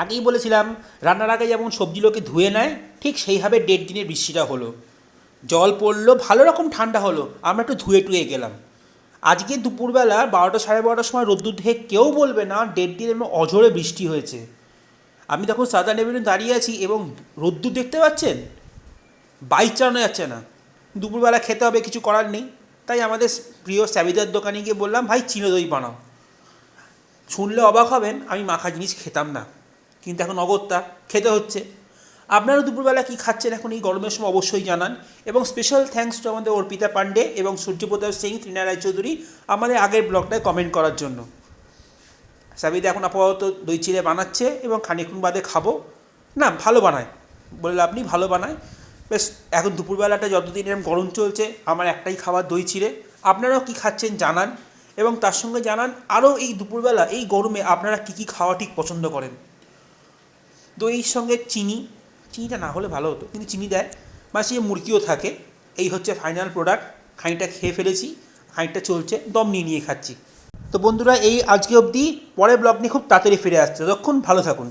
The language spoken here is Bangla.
আগেই বলেছিলাম, রান্নার আগে যেমন সবজিগুলোকে ধুয়ে নেয়, ঠিক সেইভাবে দেড় দিনের বৃষ্টিটা হলো। জল পড়ল, ভালো রকম ঠান্ডা হলো, আমরা একটু ধুয়ে টুয়ে গেলাম। আজকে দুপুরবেলা বারোটা সাড়ে বারোটার সময় রোদ্দুর দেখে কেউ বলবে না দেড় দিনের অঝোরে বৃষ্টি হয়েছে। আমি তখন সাদা নেবেন দাঁড়িয়ে আছি এবং রোদ্দুর দেখতে পাচ্ছেন? বাইক চালানো যাচ্ছে না। দুপুরবেলা খেতে হবে, কিছু করার নেই। তাই আমাদের প্রিয় স্যাবিদার দোকানে গিয়ে বললাম, ভাই চিনো দই বানাও। শুনলে অবাক হবেন, আমি মাখা জিনিস খেতাম না। কিন্তু এখন অগত্যা খেতে হচ্ছে। আপনারা দুপুরবেলা কী খাচ্ছেন এখন এই গরমের সময় অবশ্যই জানান। এবং স্পেশাল থ্যাঙ্কস টু আমাদের অর্পিতা পান্ডে এবং সূর্যপ্রতাপ সিং ত্রিনা রায়চৌধুরী আমাদের আগের ব্লগটায় কমেন্ট করার জন্য। সাবিদা এখন আপাতত দই চিড়ে বানাচ্ছে এবং খানিক্ষণ বাদে খাব। না, ভালো বানায়। বললে আপনি ভালো বানায়। বেশ, এখন দুপুরবেলাটা যতদিন এরকম গরম চলছে, আমার একটাই খাবার দই চিড়ে। আপনারাও কী খাচ্ছেন জানান। এবং তার সঙ্গে জানান, আরও এই দুপুরবেলা, এই গরমে আপনারা কী কী খাওয়া ঠিক পছন্দ করেন। দইয়ের সঙ্গে চিনি, চিনিটা না হলে ভালো হতো, কিন্তু চিনি দেয়, বা সে মুরগিও থাকে, এই হচ্ছে ফাইনাল প্রোডাক্ট খানিকটা খেয়ে ফেলেছি, খানিকটা চলছে, দম নিয়ে নিয়ে খাচ্ছি। তো বন্ধুরা, এই আজকে অবধি, পরের ব্লগ নিয়ে খুব তাড়াতাড়ি ফিরে আসছে, ততক্ষণ ভালো থাকুন।